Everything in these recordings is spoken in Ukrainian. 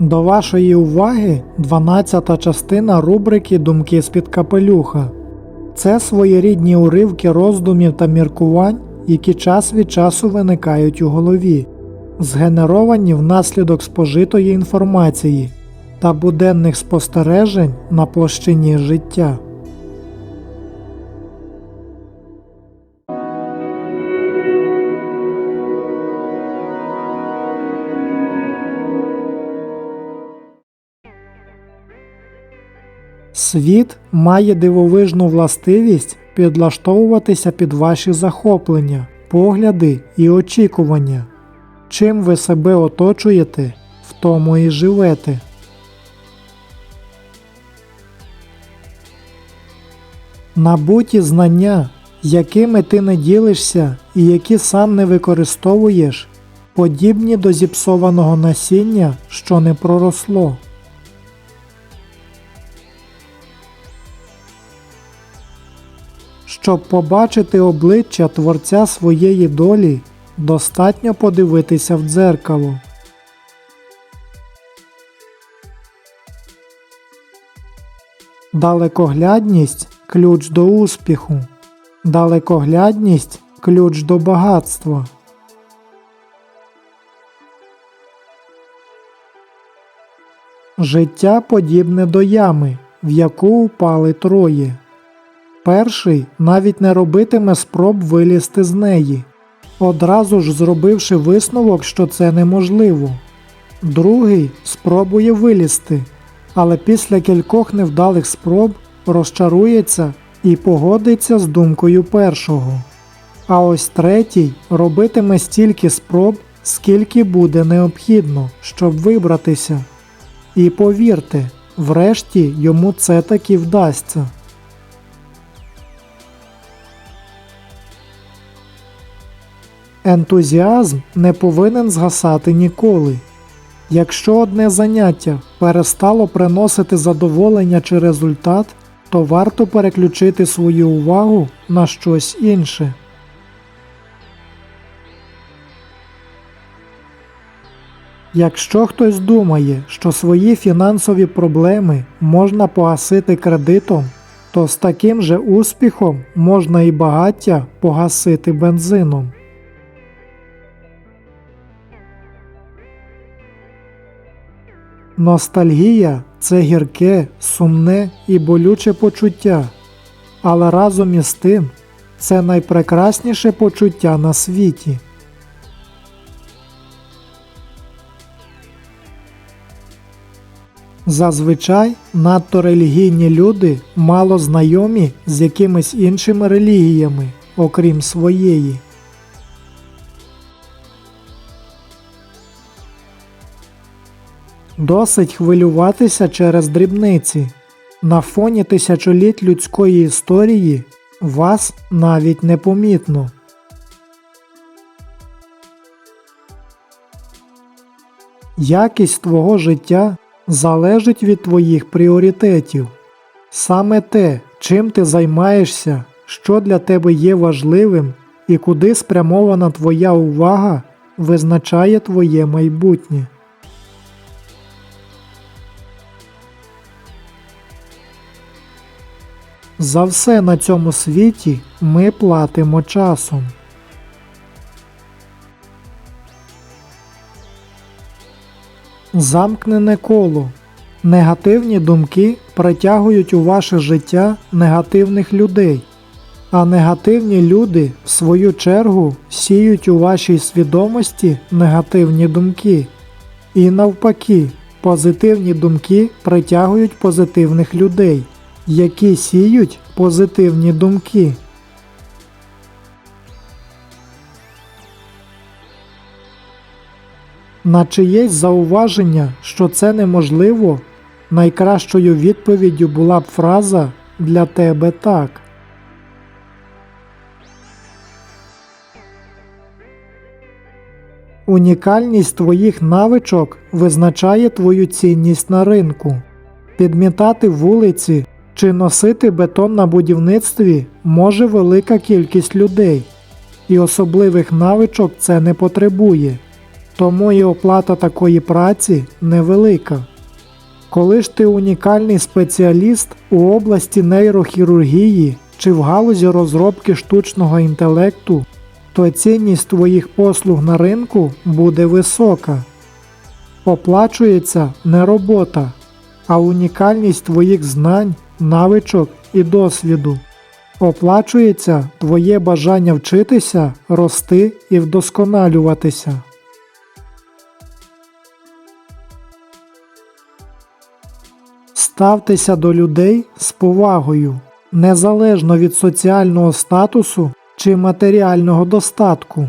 До вашої уваги 12 частина рубрики Думки з-під капелюха. Це своєрідні уривки роздумів та міркувань, які час від часу виникають у голові, згенеровані внаслідок спожитої інформації та буденних спостережень на площині життя. Світ має дивовижну властивість підлаштовуватися під ваші захоплення, погляди і очікування. Чим ви себе оточуєте, в тому і живете. Набуті знання, якими ти не ділишся і які сам не використовуєш, подібні до зіпсованого насіння, що не проросло. Щоб побачити обличчя Творця своєї долі, достатньо подивитися в дзеркало. Далекоглядність ключ до успіху. Далекоглядність ключ до багатства. Життя подібне до ями, в яку упали троє. Перший навіть не робитиме спроб вилізти з неї, одразу ж зробивши висновок, що це неможливо. Другий спробує вилізти, але після кількох невдалих спроб розчарується і погодиться з думкою першого. А ось третій робитиме стільки спроб, скільки буде необхідно, щоб вибратися. І повірте, врешті йому це таки вдасться. Ентузіазм не повинен згасати ніколи. Якщо одне заняття перестало приносити задоволення чи результат, то варто переключити свою увагу на щось інше. Якщо хтось думає, що свої фінансові проблеми можна погасити кредитом, то з таким же успіхом можна і багаття погасити бензином. Ностальгія це гірке, сумне і болюче почуття, але разом із тим це найпрекрасніше почуття на світі. Зазвичай надто релігійні люди мало знайомі з якимись іншими релігіями, окрім своєї. Досить хвилюватися через дрібниці. На фоні тисячоліть людської історії вас навіть не помітно. Якість твого життя залежить від твоїх пріоритетів. Саме те, чим ти займаєшся, що для тебе є важливим і куди спрямована твоя увага, визначає твоє майбутнє. За все на цьому світі ми платимо часом. Замкнене коло. Негативні думки притягують у ваше життя негативних людей, а негативні люди, в свою чергу, сіють у вашій свідомості негативні думки. І навпаки, позитивні думки притягують позитивних людей які сіють позитивні думки. На чиєсь зауваження, що це неможливо, найкращою відповіддю була б фраза для тебе так. Унікальність твоїх навичок визначає твою цінність на ринку. Підмітати вулиці чи носити бетон на будівництві може велика кількість людей, і особливих навичок це не потребує. тому і оплата такої праці невелика. Коли ж ти унікальний спеціаліст у області нейрохірургії чи в галузі розробки штучного інтелекту, то цінність твоїх послуг на ринку буде висока. Оплачується не робота, а унікальність твоїх знань, навичок і досвіду. Оплачується твоє бажання вчитися, рости і вдосконалюватися. Ставтеся до людей з повагою, незалежно від соціального статусу чи матеріального достатку.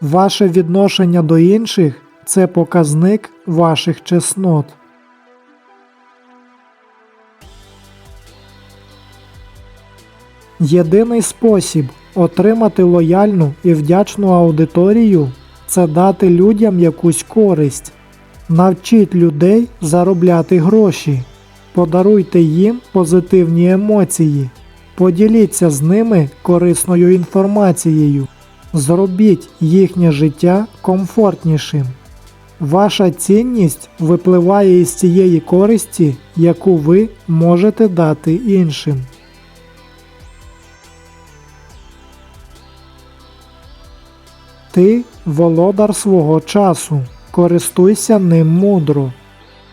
Ваше відношення до інших це показник ваших чеснот. Єдиний спосіб отримати лояльну і вдячну аудиторію це дати людям якусь користь. Навчіть людей заробляти гроші, подаруйте їм позитивні емоції, поділіться з ними корисною інформацією, зробіть їхнє життя комфортнішим. Ваша цінність випливає із цієї користі, яку ви можете дати іншим. Ти володар свого часу, користуйся ним мудро.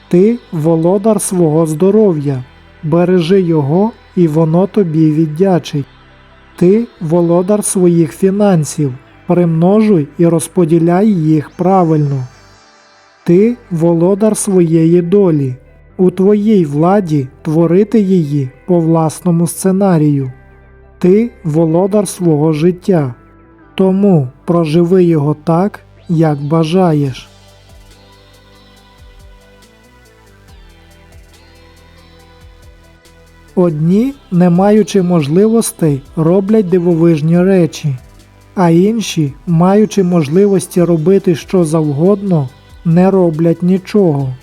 Ти володар свого здоров'я, бережи його, і воно тобі віддячить. Ти володар своїх фінансів, примножуй і розподіляй їх правильно. Ти володар своєї долі, у твоїй владі творити її по власному сценарію. Ти володар свого життя. Тому проживи його так, як бажаєш. Одні, не маючи можливостей, роблять дивовижні речі, а інші, маючи можливості робити що завгодно, не роблять нічого.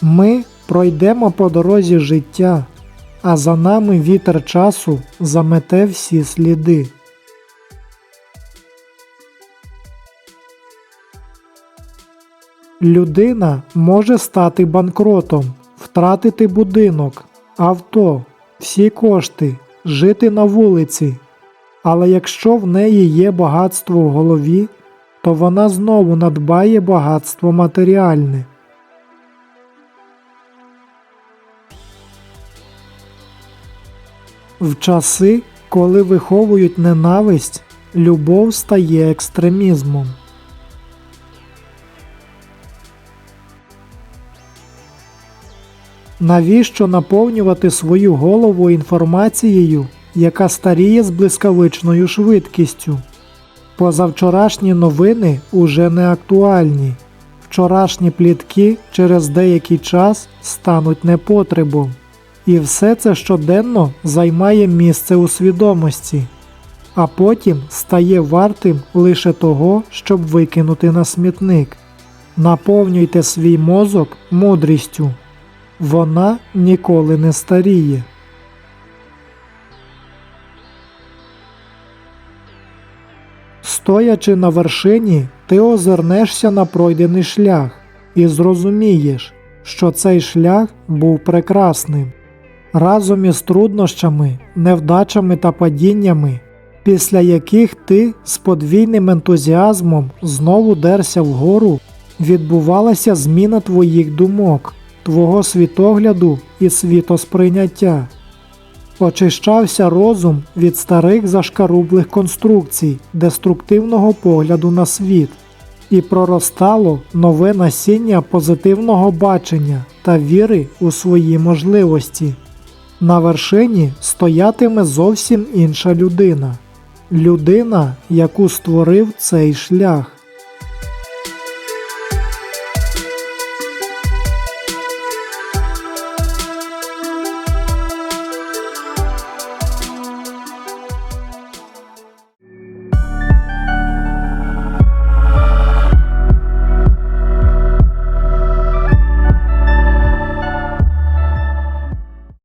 Ми пройдемо по дорозі життя, а за нами вітер часу замете всі сліди. Людина може стати банкротом, втратити будинок, авто, всі кошти, жити на вулиці. Але якщо в неї є багатство в голові, то вона знову надбає багатство матеріальне. В часи, коли виховують ненависть, любов стає екстремізмом. Навіщо наповнювати свою голову інформацією, яка старіє з блискавичною швидкістю? Позавчорашні новини уже не актуальні. Вчорашні плітки через деякий час стануть непотребом. І все це щоденно займає місце у свідомості, а потім стає вартим лише того, щоб викинути на смітник. Наповнюйте свій мозок мудрістю. Вона ніколи не старіє. Стоячи на вершині, ти озирнешся на пройдений шлях і зрозумієш, що цей шлях був прекрасним. Разом із труднощами, невдачами та падіннями, після яких ти з подвійним ентузіазмом знову дерся вгору, відбувалася зміна твоїх думок, твого світогляду і світосприйняття. Очищався розум від старих зашкарублих конструкцій, деструктивного погляду на світ, і проростало нове насіння позитивного бачення та віри у свої можливості. На вершині стоятиме зовсім інша людина, людина, яку створив цей шлях.